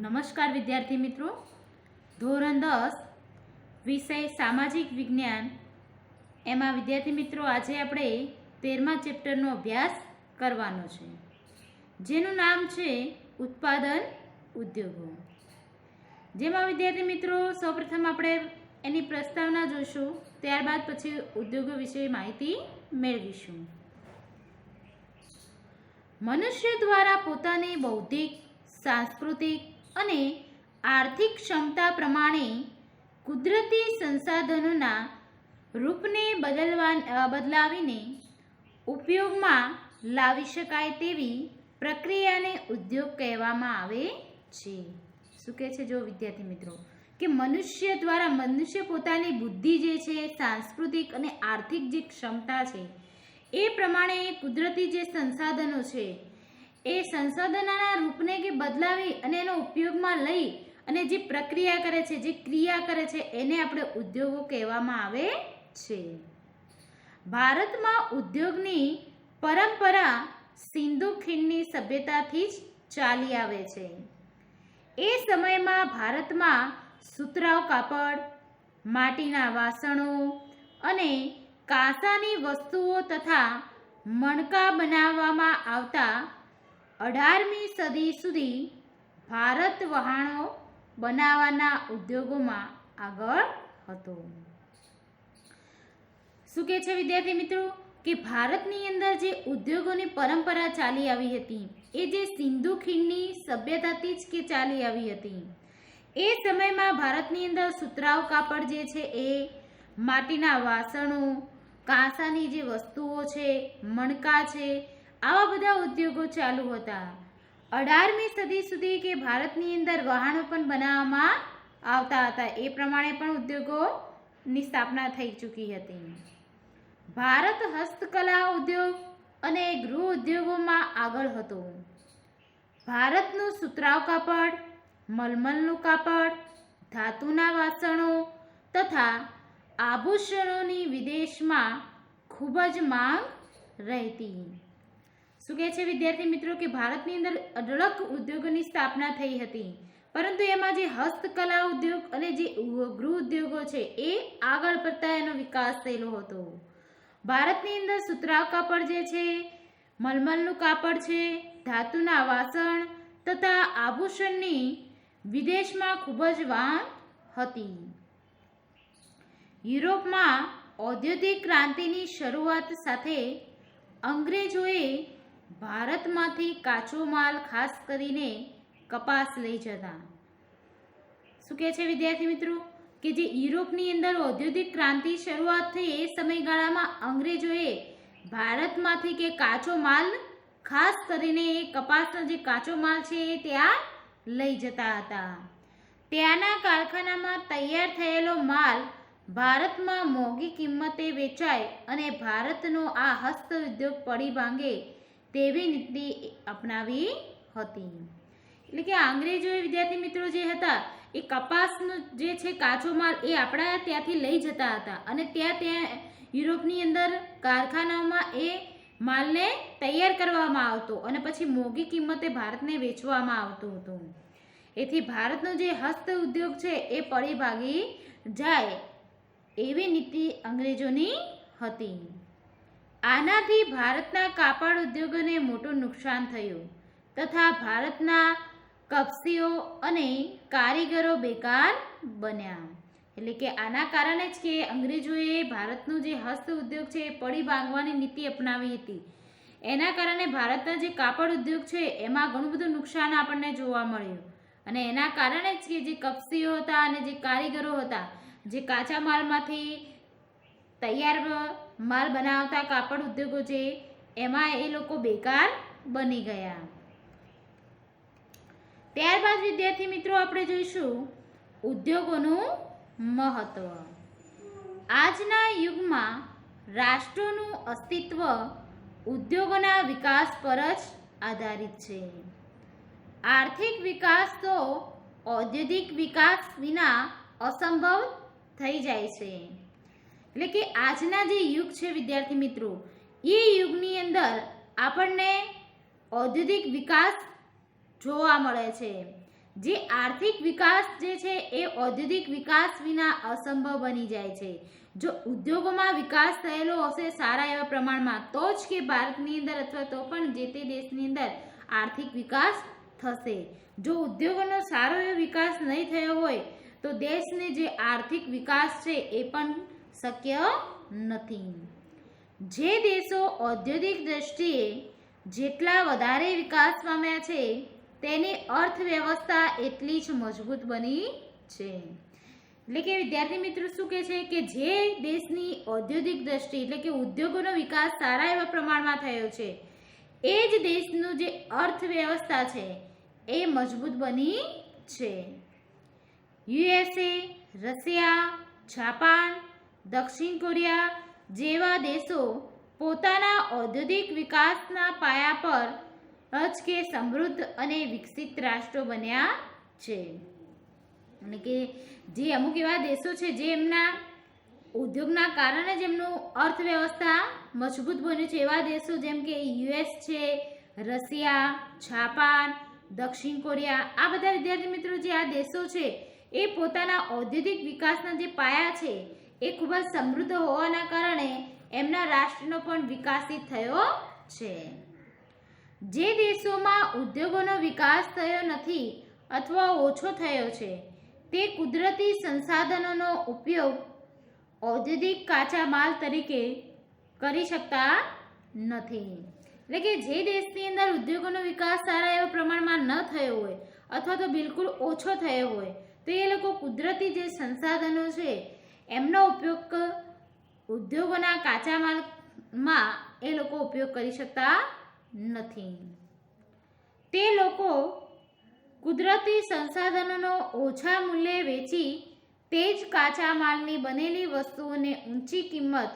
નમસ્કાર વિદ્યાર્થી મિત્રો. ધોરણ દસ, વિષય સામાજિક વિજ્ઞાન. એમાં વિદ્યાર્થી મિત્રો આજે આપણે તેરમા ચેપ્ટરનો અભ્યાસ કરવાનો છે. જેનું નામ છે ઉત્પાદન ઉદ્યોગો. જેમાં વિદ્યાર્થી મિત્રો સૌપ્રથમ આપણે એની પ્રસ્તાવના જોઈશું, ત્યારબાદ પછી ઉદ્યોગો વિશે માહિતી મેળવીશું. મનુષ્ય દ્વારા પોતાની બૌદ્ધિક, સાંસ્કૃતિક અને આર્થિક ક્ષમતા પ્રમાણે કુદરતી સંસાધનોના રૂપને બદલવા બદલાવીને ઉપયોગમાં લાવી શકાય તેવી પ્રક્રિયાને ઉદ્યોગ કહેવામાં આવે છે. શું કહે છે જો વિદ્યાર્થી મિત્રો? કે મનુષ્ય દ્વારા મનુષ્ય પોતાની બુદ્ધિ જે છે, સાંસ્કૃતિક અને આર્થિક જે ક્ષમતા છે, એ પ્રમાણે કુદરતી જે સંસાધનો છે એ સંસાધનોના રૂપને કે બદલાવી અને એનો ઉપયોગમાં લઈ અને જે પ્રક્રિયા કરે છે, જે ક્રિયા કરે છે, એને આપણે ઉદ્યોગો કહેવામાં આવે છે. ભારતમાં ઉદ્યોગની પરંપરા સિંધુ ખીણની સભ્યતાથી જ ચાલી આવે છે. એ સમયમાં ભારતમાં સુતરાવ કાપડ, માટીના વાસણો અને કાંસાની વસ્તુઓ તથા મણકા બનાવવામાં આવતા અઢારમી સદી સુધી ભારત વહાણો બનાવવાના ઉદ્યોગોમાં આગળ હતો. શું કહે છે વિદ્યાર્થી મિત્રો? કે ભારતની અંદર જે ઉદ્યોગોની પરંપરા ચાલી આવી હતી, એ જે સિંધુ ખીણની સભ્યતાથી જ કે ચાલી આવી હતી? એ સમયમાં ભારતની અંદર સુતરાઉ કાપડ જે છે એ માટીના વાસણો, કાંસાની જે વસ્તુઓ છે, મણકા છે આવા બધા ઉદ્યોગો ચાલુ હતા. અઢારમી સદી સુધી કે ભારતની અંદર વહાણો પણ બનાવવામાં આવતા હતા. એ પ્રમાણે પણ ઉદ્યોગોની સ્થાપના થઈ ચૂકી હતી. ભારત હસ્તકલા ઉદ્યોગ અને ગૃહ ઉદ્યોગોમાં આગળ હતો. ભારતનું સુતરાઉ કાપડ, મલમલનું કાપડ, ધાતુના વાસણો તથા આભૂષણોની વિદેશમાં ખૂબ જ માંગ રહેતી. શું કહે છે વિદ્યાર્થી મિત્રો કે ભારતની અંદર અઢળક ઉદ્યોગોની સ્થાપના થઈ હતી. પરંતુ એમાં જે હસ્તકલા ઉદ્યોગ અને જે ગૃહ ઉદ્યોગો છે, એ આગળ પડતા એનો વિકાસ થયેલો હતો. ભારતની અંદર સુતરાઉ કાપડ જે છે, મલમલનું કાપડ છે, ધાતુના વાસણ તથા આભૂષણની વિદેશમાં ખૂબ જ માંગ હતી. યુરોપમાં ઔદ્યોગિક ક્રાંતિની શરૂઆત સાથે અંગ્રેજોએ ભારતમાંથી કાચો માલ ખાસ કરીને કપાસ લઈ જતા. શું કહે છે વિદ્યાર્થી મિત્રો? કે જે યુરોપની અંદર ઔદ્યોગિક ક્રાંતિ શરૂઆત થઈ એ સમયગાળામાં અંગ્રેજોએ ભારતમાંથી કે કાચો માલ, ખાસ કરીને એ કપાસનો જે કાચો માલ છે એ ત્યાં લઈ જતા હતા. ત્યાંના કારખાનામાં તૈયાર થયેલો માલ ભારતમાં મોંઘી કિંમતે વેચાય અને ભારતનો આ હસ્ત ઉદ્યોગ પડી ભાંગે તેવી નીતિ અપનાવી હતી. એટલે કે અંગ્રેજોએ વિદ્યાર્થી મિત્રો જે હતા, એ કપાસનો જે છે કાચો માલ, એ આપણા ત્યાંથી લઈ જતા હતા. અને ત્યાં ત્યાં યુરોપની અંદર કારખાનાઓમાં એ માલને તૈયાર કરવામાં આવતો અને પછી મોંઘી કિંમતે ભારતને વેચવામાં આવતો હતો. એથી ભારતનો જે હસ્ત ઉદ્યોગ છે, એ પડી ભાગી જાય એવી નીતિ અંગ્રેજોની હતી. આનાથી ભારતના કાપડ ઉદ્યોગોને મોટું નુકસાન થયું તથા ભારતના કપસીઓ અને કારીગરો બેકાર બન્યા. એટલે કે આના કારણે જ કે અંગ્રેજોએ ભારતનું જે હસ્ત ઉદ્યોગ છે એ પડી ભાંગવાની નીતિ અપનાવી હતી. એના કારણે ભારતના જે કાપડ ઉદ્યોગ છે એમાં ઘણું બધું નુકસાન આપણને જોવા મળ્યું. અને એના કારણે જ કે જે કપસીઓ હતા અને જે કારીગરો હતા, જે કાચા માલમાંથી તૈયાર માલ બનાવતા કાપડ ઉદ્યોગો છે એમાં એ લોકો બેકાર બની ગયા. ત્યારબાદ, વિદ્યાર્થી મિત્રો, આપણે જોઈશું ઉદ્યોગોનું મહત્વ. આજના યુગમાં રાષ્ટ્રોનું અસ્તિત્વ ઉદ્યોગોના વિકાસ પર જ આધારિત છે. આર્થિક વિકાસ તો ઔદ્યોગિક વિકાસ વિના અસંભવ થઈ જાય છે. એટલે કે આજના જે યુગ છે, વિદ્યાર્થી મિત્રો, એ યુગની અંદર આપણને ઔદ્યોગિક વિકાસ જોવા મળે છે. જે આર્થિક વિકાસ જે છે, એ ઔદ્યોગિક વિકાસ વિના અસંભવ બની જાય છે. જો ઉદ્યોગોમાં વિકાસ થયેલો હશે સારા એવા પ્રમાણમાં, તો જ કે ભારતની અંદર અથવા તો પણ જે તે દેશની અંદર આર્થિક વિકાસ થશે. જો ઉદ્યોગોનો સારો એવો વિકાસ નહીં થયો હોય, તો દેશને જે આર્થિક વિકાસ છે, એ પણ શક્ય નથી. જે દેશો ઔદ્યોગિક દ્રષ્ટિએ જેટલા વધારે વિકાસ પામ્યા છે, તેની અર્થવ્યવસ્થા એટલી જ મજબૂત બની છે. એટલે કે વિદ્યાર્થી મિત્રો શું કહે છે કે જે દેશની ઔદ્યોગિક દ્રષ્ટિ એટલે કે ઉદ્યોગોનો વિકાસ સારા એવા પ્રમાણમાં થયો છે, એ જ દેશનું જે અર્થવ્યવસ્થા છે, એ મજબૂત બની છે. યુએસએ રશિયા, જાપાન દક્ષિણ કોરિયા જેવા દેશો પોતાના ઔદ્યોગિક વિકાસના પાયા પર જ કે સમૃદ્ધ અને વિકસિત રાષ્ટ્રો બન્યા છે. અને કે જે અમુક એવા દેશો છે જે એમના ઉદ્યોગના કારણે જ એમનું અર્થવ્યવસ્થા મજબૂત બન્યું છે. એવા દેશો જેમ કે યુએસ છે, રશિયા, જાપાન, દક્ષિણ કોરિયા, આ બધા વિદ્યાર્થી મિત્રો જે આ દેશો છે એ પોતાના ઔદ્યોગિક વિકાસના જે પાયા છે એ ખૂબ જ સમૃદ્ધ હોવાના કારણે એમના રાષ્ટ્રનો પણ વિકાસિત થયો છે. જે દેશોમાં ઉદ્યોગોનો વિકાસ થયો નથી અથવા ઓછો થયો છે, તે કુદરતી સંસાધનોનો ઉપયોગ ઔદ્યોગિક કાચા માલ તરીકે કરી શકતા નથી. એટલે કે જે દેશની અંદર ઉદ્યોગોનો વિકાસ સારા એવા પ્રમાણમાં ન થયો હોય અથવા તો બિલકુલ ઓછો થયો હોય, તો એ લોકો કુદરતી જે સંસાધનો છે એમનો ઉપયોગ ઉદ્યોગોના કાચા માલમાં એ લોકો ઉપયોગ કરી શકતા નથી. તે લોકો કુદરતી સંસાધનોનો ઓછા મૂલ્યે વેચી તે જ કાચા માલની બનેલી વસ્તુઓને ઊંચી કિંમત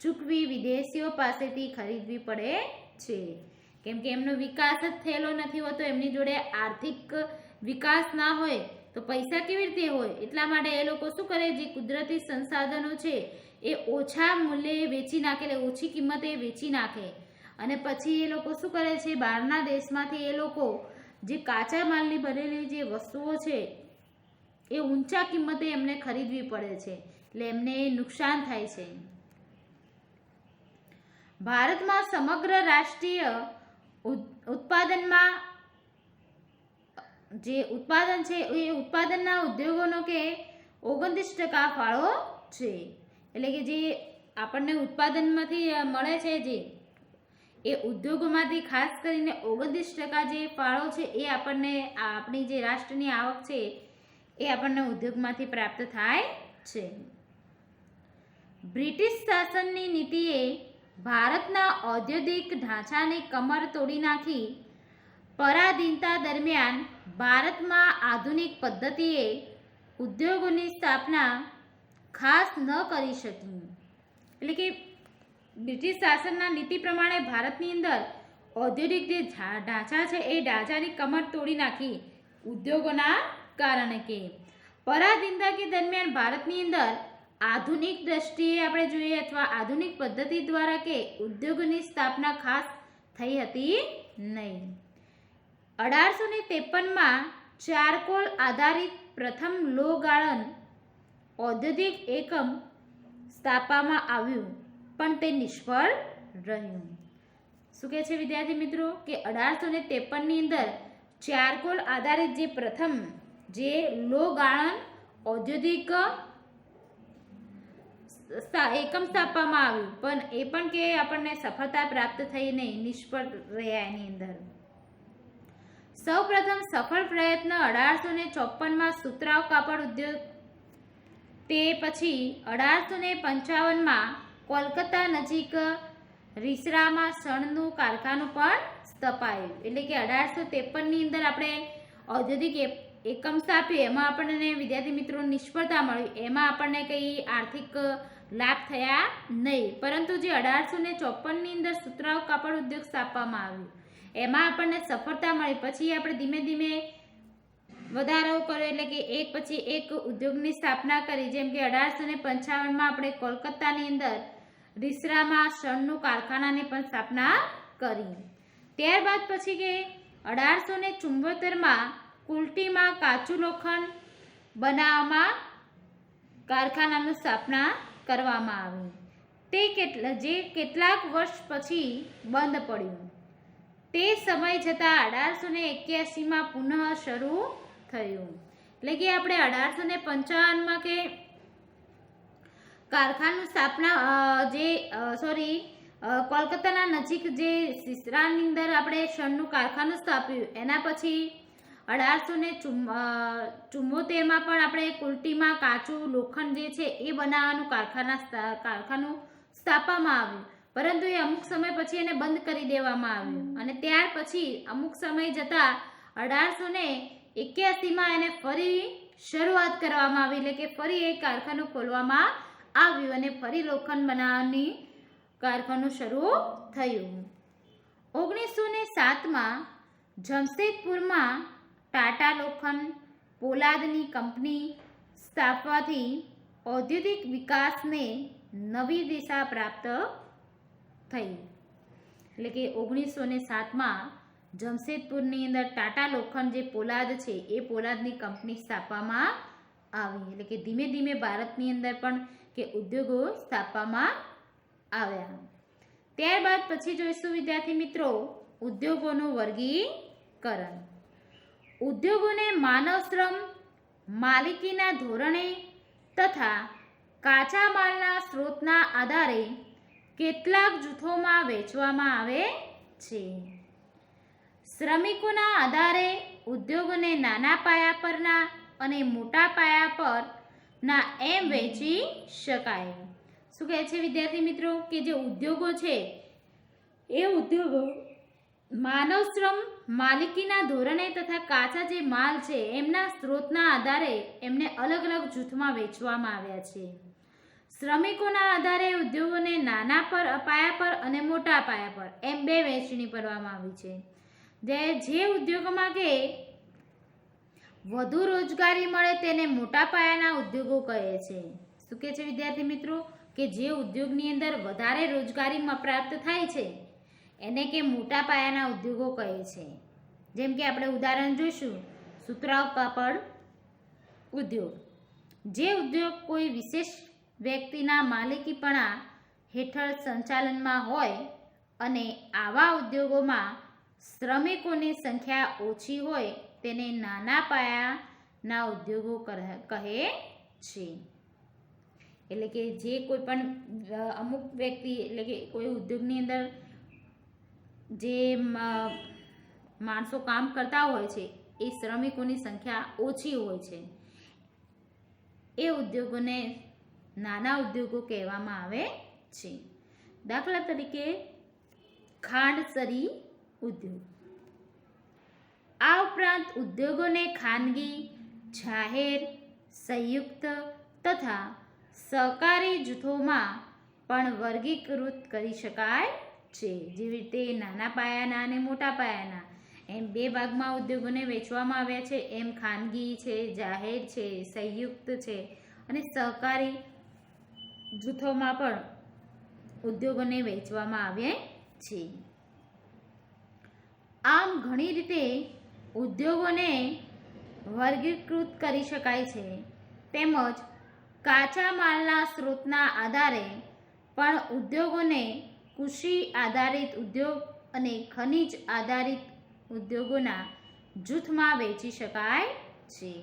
ચૂકવી વિદેશીઓ પાસેથી ખરીદવી પડે છે. કેમ કે એમનો વિકાસ જ થયેલો નથી હોતો, એમની જોડે આર્થિક વિકાસ ના હોય તો પૈસા કેવી રીતે હોય? એટલા માટે એ લોકો શું કરે? જે કુદરતી સંસાધનો છે, એ ઓછા મૂલ્યે વેચી નાખે એટલે ઓછી કિંમતે વેચી નાખે. અને પછી એ લોકો શું કરે છે? બહારના દેશમાંથી એ લોકો જે કાચા માલની બનેલી જે વસ્તુઓ છે, એ ઊંચા કિંમતે એમને ખરીદવી પડે છે. એટલે એમને નુકસાન થાય છે. ભારતમાં સમગ્ર રાષ્ટ્રીય ઉત- ઉત્પાદનમાં જે ઉત્પાદન છે, એ ઉત્પાદનના ઉદ્યોગોનો કે ઓગણત્રીસ ટકા ફાળો છે. એટલે કે જે આપણને ઉત્પાદનમાંથી મળે છે જે, એ ઉદ્યોગોમાંથી ખાસ કરીને ઓગણત્રીસ ટકા જે ફાળો છે, એ આપણને આપણી જે રાષ્ટ્રની આવક છે, એ આપણને ઉદ્યોગમાંથી પ્રાપ્ત થાય છે. બ્રિટિશ શાસનની નીતિએ ભારતના ઔદ્યોગિક ઢાંચાની કમર તોડી નાખી પરાધીનતા દરમિયાન ભારતમાં આધુનિક પદ્ધતિએ ઉદ્યોગોની સ્થાપના ખાસ ન કરી શકી. એટલે કે બ્રિટિશ શાસનના નીતિ પ્રમાણે ભારતની અંદર ઔદ્યોગિક જે ઢાંચા છે એ ઢાંચાની કમર તોડી નાખી ઉદ્યોગોના કારણે કે. પરાધીનતા કે દરમિયાન ભારતની અંદર આધુનિક દ્રષ્ટિએ આપણે જોઈએ અથવા આધુનિક પદ્ધતિ દ્વારા કે ઉદ્યોગોની સ્થાપના ખાસ થઈ હતી નહીં. અઢારસો ને ત્રેપનમાં ચારકોલ આધારિત પ્રથમ લો ગાળન ઔદ્યોગિક એકમ સ્થાપવામાં આવ્યું, પણ તે નિષ્ફળ રહ્યું. શું કહે છે વિદ્યાર્થી મિત્રો? કે અઢારસો ને ત્રેપનની અંદર ચારકોલ આધારિત જે પ્રથમ જે લો ગાળન ઔદ્યોગિક એકમ સ્થાપવામાં આવ્યું, પણ એ પણ કે આપણને સફળતા પ્રાપ્ત થઈ નહીં નિષ્ફળ રહ્યા એની અંદર. સૌ પ્રથમ સફળ પ્રયત્ન અઢારસો ને ચોપનમાં સુતરાવ કાપડ ઉદ્યોગ. તે પછી અઢારસો ને પંચાવનમાં કોલકાતા નજીક રીસરામાં શણનું કારખાનું પણ સ્થપાયું. એટલે કે અઢારસો ત્રેપનની અંદર આપણે ઔદ્યોગિક એકમ સ્થાપ્યું. એમાં આપણને વિદ્યાર્થી મિત્રો નિષ્ફળતા મળી. એમાં આપણને કંઈ આર્થિક લાભ થયા નહીં. પરંતુ જે અઢારસો ને ચોપનની અંદર સુતરાવ કાપડ ઉદ્યોગ સ્થાપવામાં આવ્યું. એમાં આપણને સફળતા મળી. પછી આપણે ધીમે ધીમે વધારો કર્યો એટલે કે એક પછી એક ઉદ્યોગની સ્થાપના કરી. જેમ કે અઢારસો ને પંચાવનમાં આપણે કોલકાતાની અંદર રીસરામાં શણનું કારખાનાની પણ સ્થાપના કરી. ત્યારબાદ પછી કે અઢારસો ને ચુંબોતેરમાં કુલટીમાં કાચું લોખંડ બનાવવામાં કારખાનાનું સ્થાપના કરવામાં આવી. તે કેટલા, જે કેટલાક વર્ષ પછી બંધ પડ્યું. તે સમય જતાં અઢારસો ને એક્યાસીમાં પુનઃ શરૂ થયું. એટલે કે આપણે અઢારસો ને પંચાવનમાં કે કારખાનું સ્થાપના જે સોરી કોલકાતાના નજીક જે સિસરાની અંદર આપણે શણનું કારખાનું સ્થાપ્યું, એના પછી અઢારસો ને ચુમ્મોતેરમાં પણ આપણે કુલટીમાં કાચું લોખંડ જે છે એ બનાવવાનું કારખાના કારખાનું સ્થાપવામાં આવ્યું. પરંતુ એ અમુક સમય પછી એને બંધ કરી દેવામાં આવ્યું. અને ત્યાર પછી અમુક સમય જતાં અઢારસો ને એક્યાસીમાં એને ફરી શરૂઆત કરવામાં આવી એટલે કે ફરી એ કારખાનું ખોલવામાં આવ્યું અને ફરી લોખંડ બનાવવાની કારખાનું શરૂ થયું. ઓગણીસો ને સાતમાં જમશેદપુરમાં ટાટા લોખંડ પોલાદની કંપની સ્થાપવાથી ઔદ્યોગિક વિકાસને નવી દિશા પ્રાપ્ત થઈ. એટલે કે ઓગણીસો ને સાતમાં જમશેદપુરની અંદર ટાટા લોખંડ જે પોલાદ છે, એ પોલાદની કંપની સ્થાપવામાં આવી. એટલે કે ધીમે ધીમે ભારતની અંદર પણ કે ઉદ્યોગો સ્થાપવામાં આવ્યા. ત્યારબાદ પછી જોઈશું, વિદ્યાર્થી મિત્રો, ઉદ્યોગોનું વર્ગીકરણ. ઉદ્યોગોને માનવ શ્રમ, માલિકીના ધોરણે તથા કાચા માલના સ્ત્રોતના આધારે કેટલાક જૂથોમાં વેચવામાં આવે છે. શ્રમિકોના આધારે ઉદ્યોગોને નાના પાયા પરના અને મોટા પાયા પરના એમ વેચી શકાય. શું કહે છે વિદ્યાર્થી મિત્રો કે જે ઉદ્યોગો છે, એ ઉદ્યોગો માનવ શ્રમ માલિકીના ધોરણે તથા કાચા જે માલ છે, એમના સ્ત્રોતના આધારે એમને અલગ અલગ જૂથમાં વેચવામાં આવ્યા છે. શ્રમિકોના આધારે ઉદ્યોગોને નાના પર પાયા પર અને મોટા પાયા પર એમ બે વહેંચણી કરવામાં આવી છે. જે જે ઉદ્યોગોમાં કે વધુ રોજગારી મળે તેને મોટા પાયાના ઉદ્યોગો કહે છે. શું કહે છે વિદ્યાર્થી મિત્રો? કે જે ઉદ્યોગની અંદર વધારે રોજગારીમાં પ્રાપ્ત થાય છે, એને કે મોટા પાયાના ઉદ્યોગો કહે છે. જેમ કે આપણે ઉદાહરણ જોઈશું સુતરાવ કાપડ ઉદ્યોગ. જે ઉદ્યોગ કોઈ વિશેષ વ્યક્તિના માલિકીપણા હેઠળ સંચાલનમાં હોય અને આવા ઉદ્યોગોમાં શ્રમિકોની સંખ્યા ઓછી હોય તેને નાના પાયાના ઉદ્યોગો કહે છે. એટલે કે જે કોઈ પણ અમુક વ્યક્તિ એટલે કે કોઈ ઉદ્યોગની અંદર જે માણસો કામ કરતા હોય છે, એ શ્રમિકોની સંખ્યા ઓછી હોય છે. એ ઉદ્યોગોને નાના ઉદ્યોગો કહેવામાં આવે છે. દાખલા તરીકે, ખાંડસરી ઉદ્યોગ. આ ઉપરાંત ઉદ્યોગોને ખાનગી, જાહેર, સંયુક્ત તથા સહકારી જૂથોમાં પણ વર્ગીકૃત કરી શકાય છે. જેવી રીતે નાના પાયાના અને મોટા પાયાના. એમ બે ભાગમાં ઉદ્યોગોને વેચવામાં આવ્યા છે. એમ ખાનગી છે, જાહેર છે, સંયુક્ત છે અને સહકારી જૂથોમાં પણ ઉદ્યોગોને વેચવામાં આવ્યા છે. આમ ઘણી રીતે ઉદ્યોગોને વર્ગીકૃત કરી શકાય છે. તેમજ કાચા માલના સ્ત્રોતના આધારે પણ ઉદ્યોગોને કૃષિ આધારિત ઉદ્યોગ અને ખનિજ આધારિત ઉદ્યોગોના જૂથમાં વેચી શકાય છે.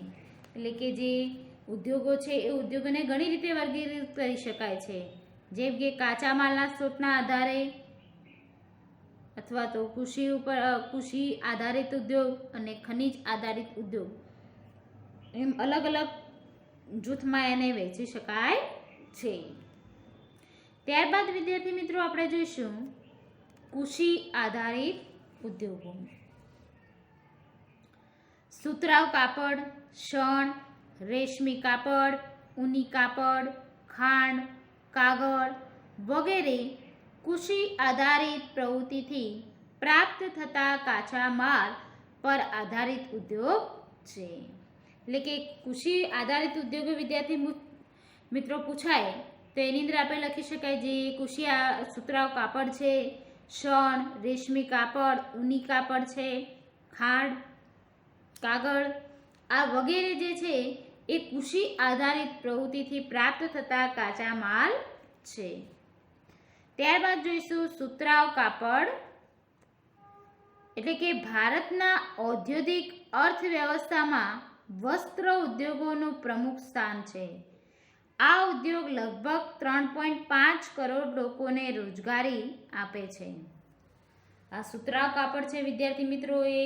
એટલે કે જે ઉદ્યોગો છે, એ ઉદ્યોગોને ઘણી રીતે વર્ગીકૃત કરી શકાય છે. જેમ કે કાચા માલના સ્ત્રોતના આધારે અથવા તો કૃષિ ઉપર કૃષિ આધારિત ઉદ્યોગ અને ખનિજ આધારિત ઉદ્યોગ. એમ અલગ અલગ જૂથમાં એને વેચી શકાય છે. ત્યારબાદ વિદ્યાર્થી મિત્રો આપણે જોઈશું કૃષિ આધારિત ઉદ્યોગો. સુતરાઉ કાપડ, શણ રેશમી કાપડ, ઊની કાપડ, ખાંડ, કાગળ વગેરે કૃષિ આધારિત પ્રવૃત્તિથી પ્રાપ્ત થતા કાચા માલ પર આધારિત ઉદ્યોગ છે. એટલે કે કૃષિ આધારિત ઉદ્યોગો વિદ્યાર્થી મિત્રો પૂછાય, તો એની અંદર આપણે લખી શકાય જે કૃષિ આ સુતરાઉ કાપડ છે, શણ, રેશમી કાપડ, ઊની કાપડ છે, ખાંડ, કાગળ આ વગેરે જે છે એ કૃષિ આધારિત પ્રવૃત્તિથી પ્રાપ્ત થતા કાચા માલ છે. ત્યારબાદ જોઈશું સુતરાવ કાપડ, એટલે કે ભારતના ઔદ્યોગિક અર્થવ્યવસ્થામાં વસ્ત્ર ઉદ્યોગોનું પ્રમુખ સ્થાન છે. આ ઉદ્યોગ લગભગ ત્રણ પોઈન્ટ પાંચ કરોડ લોકોને રોજગારી આપે છે. આ સુતરાવ કાપડ છે, વિદ્યાર્થી મિત્રો, એ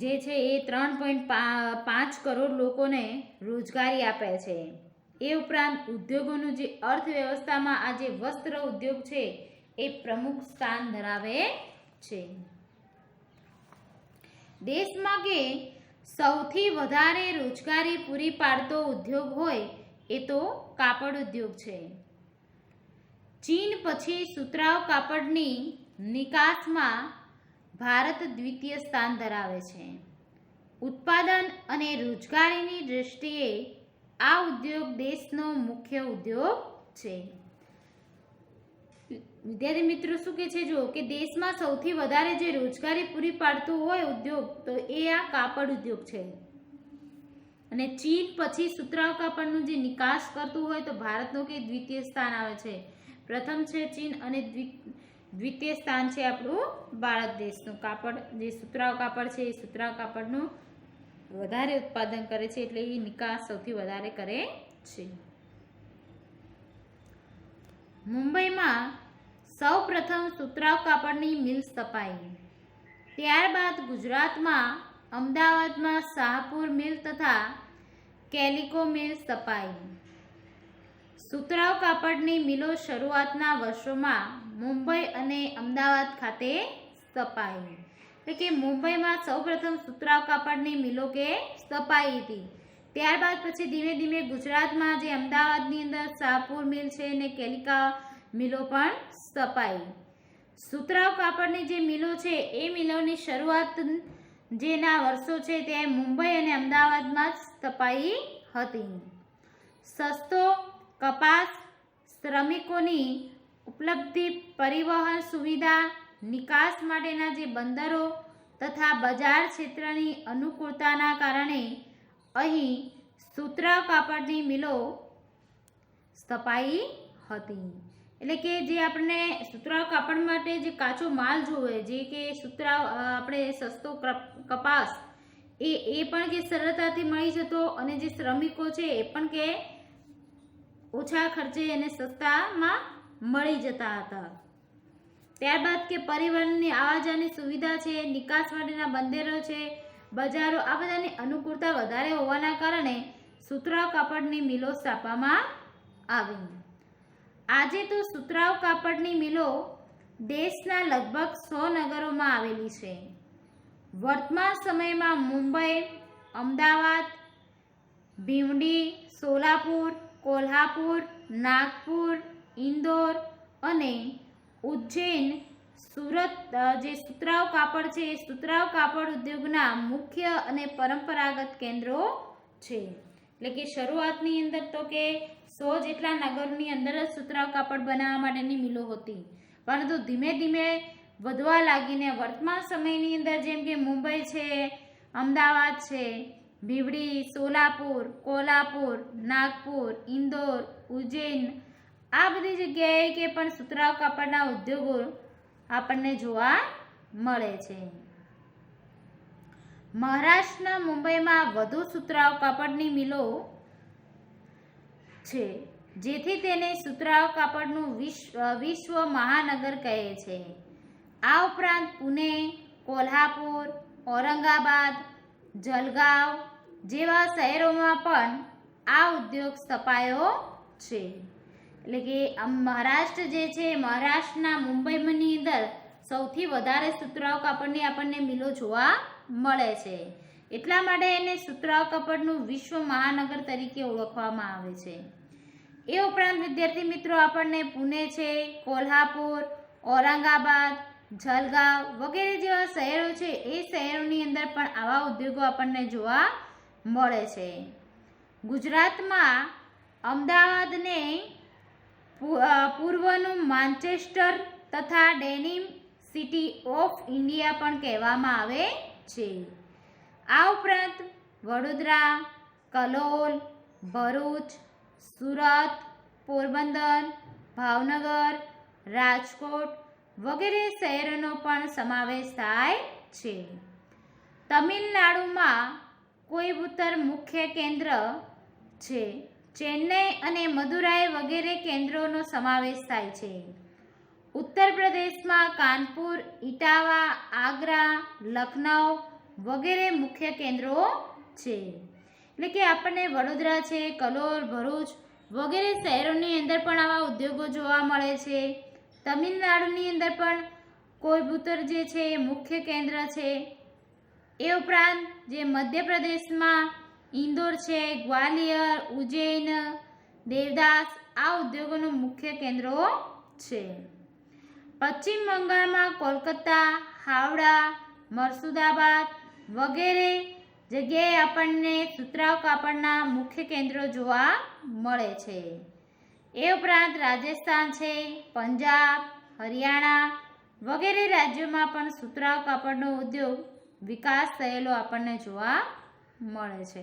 જે છે એ ત્રણ પોઈન્ટ પાંચ કરોડ લોકોને રોજગારી આપે છે. એ ઉપરાંત ઉદ્યોગોનું જે અર્થવ્યવસ્થામાં આ જે વસ્ત્ર ઉદ્યોગ છે, એ પ્રમુખ સ્થાન ધરાવે છે. દેશમાં કે સૌથી વધારે રોજગારી પૂરી પાડતો ઉદ્યોગ હોય, એ તો કાપડ ઉદ્યોગ છે. ચીન પછી સુતરાવ કાપડની નિકાસમાં ભારત દ્વિતીય સ્થાન ધરાવે છે. ઉત્પાદન અને રોજગારીની દૃષ્ટિએ આ ઉદ્યોગ દેશનો મુખ્ય ઉદ્યોગ છે. વિદ્યાર્થી મિત્રો, શું કે છે? જો કે દેશમાં સૌથી વધારે જે રોજગારી પૂરી પાડતું હોય ઉદ્યોગ, તો એ આ કાપડ ઉદ્યોગ છે. અને ચીન પછી સુતરાઉ કાપડનું જે નિકાસ કરતું હોય, તો ભારતનું કે દ્વિતીય સ્થાન આવે છે. પ્રથમ છે ચીન અને દ્વિતીય સ્થાન છે આપણું ભારત દેશનું. કાપડ, જે સુતરાવ કાપડ છે, એ સુતરાવ કાપડનું વધારે ઉત્પાદન કરે છે એટલે એ નિકાસ સૌથી વધારે કરે છે. મુંબઈમાં સૌ પ્રથમ સુતરાવ કાપડની મિલ સ્થપાઈ. ત્યારબાદ ગુજરાતમાં અમદાવાદમાં શાહપુર મિલ તથા કેલિકો મિલ સ્થપાઈ. સુતરાવ કાપડની મિલો શરૂઆતના વર્ષોમાં મુંબઈ અને અમદાવાદ ખાતે સ્થપાઈ એટલે કે મુંબઈમાં સૌપ્રથમ સુતરાવ કાપડની મિલો કે સ્થપાઈ હતી. ત્યારબાદ પછી ધીમે ધીમે ગુજરાતમાં જે અમદાવાદની અંદર શાહપુર મિલ છે ને કેલિકા મિલો પણ સ્થપાઈ. સુતરાવ કાપડની જે મિલો છે, એ મિલોની શરૂઆત જેના વર્ષો છે તે મુંબઈ અને અમદાવાદમાં જ સ્થપાઈ હતી. સસ્તો, કપાસ, શ્રમિકોની ઉપલબ્ધિ પરિવહન સુવિધા, નિકાસ માટેના જે બંદરો તથા બજાર ક્ષેત્રની અનુકૂળતાના કારણે અહીં સૂત્ર કાપડની મિલો સ્થપાઈ હતી. એટલે કે જે આપણને સૂત્ર કાપડ માટે જે કાચો માલ જોવે, જે કે સૂત્ર આપણે સસ્તો કપાસ, એ એ પણ કે સરળતાથી મળી જતો અને જે શ્રમિકો છે એ પણ કે ઓછા ખર્ચે અને સસ્તામાં મળી જતા હતા. ત્યારબાદ કે પરિવહનની આવા જવાની સુવિધા છે, નિકાસ માટેના બંદરો છે, બજારો, આ બધાની અનુકૂળતા વધારે હોવાના કારણે સુતરાવ કાપડની મિલો સ્થાપવામાં આવી. આજે તો સુતરાવ કાપડની મિલો દેશના લગભગ સો નગરોમાં આવેલી છે. વર્તમાન સમયમાં મુંબઈ, અમદાવાદ ભીવડી સોલાપુર, કોલ્હાપુર, નાગપુર ઇન્દોર અને ઉજ્જૈન સુરત જે સુતરાવ કાપડ છે, એ સુતરાવ કાપડ ઉદ્યોગના મુખ્ય અને પરંપરાગત કેન્દ્રો છે. એટલે કે શરૂઆતની અંદર તો કે સો જેટલા નગરોની અંદર જ સુતરાવ કાપડ બનાવવા માટેની મિલો હતી. પરંતુ ધીમે ધીમે વધવા લાગીને વર્તમાન સમયની અંદર જેમ કે મુંબઈ છે, અમદાવાદ છે, ભીવડી, સોલાપુર, કોલ્હાપુર, નાગપુર, ઇન્દોર, ઉજ્જૈન આ બધી જગ્યાએ કે પણ સુતરાવ કાપડના ઉદ્યોગો આપણને જોવા મળે છે. મહારાષ્ટ્રના મુંબઈમાં વધુ સુતરાવ કાપડની મિલો છે, જેથી તેને સુતરાવ કાપડનું વિશ્વ વિશ્વ મહાનગર કહે છે. આ ઉપરાંત પુણે, કોલ્હાપુર, ઔરંગાબાદ, જલગાંવ જેવા શહેરોમાં પણ આ ઉદ્યોગ સ્થપાયો છે. એટલે કે આમ મહારાષ્ટ્ર જે છે, મહારાષ્ટ્રના મુંબઈની અંદર સૌથી વધારે સુતરાવ કાપડની આપણને મિલો જોવા મળે છે. એટલા માટે એને સુતરાવ કાપડનું વિશ્વ મહાનગર તરીકે ઓળખવામાં આવે છે. એ ઉપરાંત વિદ્યાર્થી મિત્રો આપણને પુણે છે, કોલ્હાપુર, ઔરંગાબાદ, જલગાંવ વગેરે જેવા શહેરો છે, એ શહેરોની અંદર પણ આવા ઉદ્યોગો આપણને જોવા મળે છે. ગુજરાતમાં અમદાવાદને પૂર્વનું માન્ચેસ્ટર તથા ડેનિમ સિટી ઓફ ઇન્ડિયા પણ કહેવામાં આવે છે. આ ઉપરાંત વડોદરા, કલોલ, ભરૂચ, સુરત, પોરબંદર, ભાવનગર, રાજકોટ વગેરે શહેરોનો પણ સમાવેશ થાય છે. તમિલનાડુમાં કોઈબુતર મુખ્ય કેન્દ્ર છે. ચેન્નઈ અને મદુરાઈ વગેરે કેન્દ્રોનો સમાવેશ થાય છે. ઉત્તર પ્રદેશમાં કાનપુર, ઇટાવા, આગ્રા લખનઉ વગેરે મુખ્ય કેન્દ્રો છે. એટલે કે આપણને વડોદરા છે, કલોલ, ભરૂચ વગેરે શહેરોની અંદર પણ આવા ઉદ્યોગો જોવા મળે છે. તમિલનાડુની અંદર પણ કોઈબુતર જે છે એ મુખ્ય કેન્દ્ર છે. એ ઉપરાંત જે મધ્યપ્રદેશમાં ઇન્દોર છે, ગ્વાલિયર, ઉજ્જૈન, દેવદાસ, આ ઉદ્યોગોનું મુખ્ય કેન્દ્રો છે. પશ્ચિમ બંગાળમાં કોલકાતા, હાવડા, મરસુદાબાદ વગેરે જગ્યાએ આપણને સુતરાવ કાપડના મુખ્ય કેન્દ્રો જોવા મળે છે. એ ઉપરાંત રાજસ્થાન છે, પંજાબ, હરિયાણા વગેરે રાજ્યોમાં પણ સુતરાવ કાપડનો ઉદ્યોગ વિકાસ થયેલો આપણને જોવા મળે છે.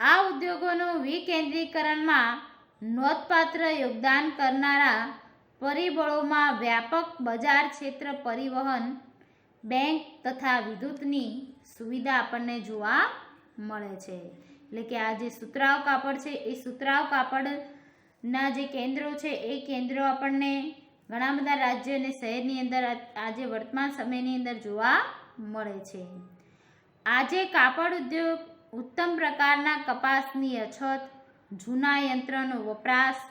આ ઉદ્યોગોનું વિકેન્દ્રીકરણમાં નોંધપાત્ર યોગદાન કરનારા પરિબળોમાં વ્યાપક બજાર ક્ષેત્ર પરિવહન, બેંક તથા વિદ્યુતની સુવિધા આપણને જોવા મળે છે. એટલે કે આ જે સુતરાવ કાપડ છે, એ સુતરાવ કાપડના જે કેન્દ્રો છે, એ કેન્દ્રો આપણને ઘણા બધા રાજ્ય અને શહેરની અંદર આજે વર્તમાન સમયની અંદર જોવા મળે છે. આજે કાપડ ઉદ્યોગ ઉત્તમ પ્રકારના કપાસની અછત, જૂના યંત્રનો વપરાશ,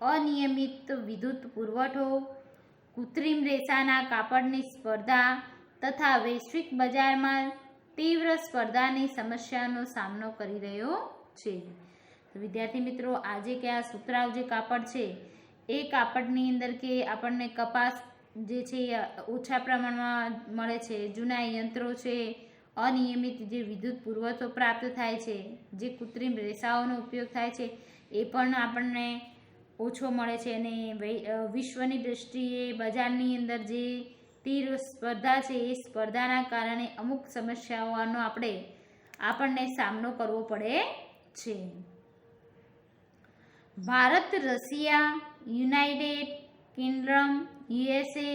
અનિયમિત વિદ્યુત પુરવઠો, કૃત્રિમ રેસાના કાપડની સ્પર્ધા તથા વૈશ્વિક બજારમાં તીવ્ર સ્પર્ધાની સમસ્યાનો સામનો કરી રહ્યો છે. વિદ્યાર્થી મિત્રો, આજે કે આ સુતરાવ જે કાપડ છે, એ કાપડની અંદર કે આપણને કપાસ જે છે ઓછા પ્રમાણમાં મળે છે, જૂના યંત્રો છે અનિયમિત જે વિદ્યુત પુરવઠો પ્રાપ્ત થાય છે, જે કૃત્રિમ રેસાઓનો ઉપયોગ થાય છે, એ પણ આપણને ઓછો મળે છે અને વિશ્વની દૃષ્ટિએ બજારની અંદર જે તીર સ્પર્ધા છે, એ સ્પર્ધાના કારણે અમુક સમસ્યાઓનો આપણે આપણને સામનો કરવો પડે છે. Bharat, Russia, United Kingdom, USA,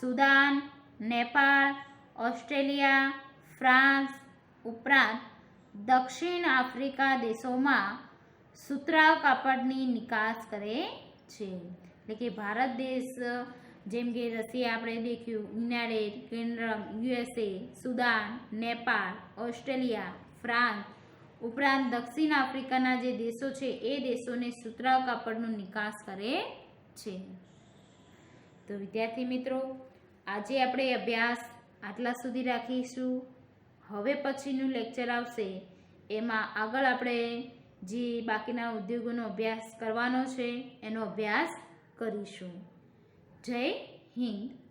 Sudan, Nepal, Australia France ઉપરાંત દક્ષિણ આફ્રિકા દેશોમાં સુતરાઉ કાપડની નિકાસ કરે છે. એટલે કે ભારત દેશ, જેમ કે રશિયા આપણે દેખ્યું, United Kingdom, USA, Sudan, Nepal, Australia, France ઉપરાંત દક્ષિણ આફ્રિકાના જે દેશો છે, એ દેશોને સુતરાઉ કાપડનો નિકાસ કરે છે. તો વિદ્યાર્થી મિત્રો, આજે આપણે અભ્યાસ આટલા સુધી રાખીશું. હવે પછીનું લેક્ચર આવશે. એમાં આગળ આપણે જે બાકીના ઉદ્યોગોનો અભ્યાસ કરવાનો છે, એનો અભ્યાસ કરીશું. જય હિન્દ.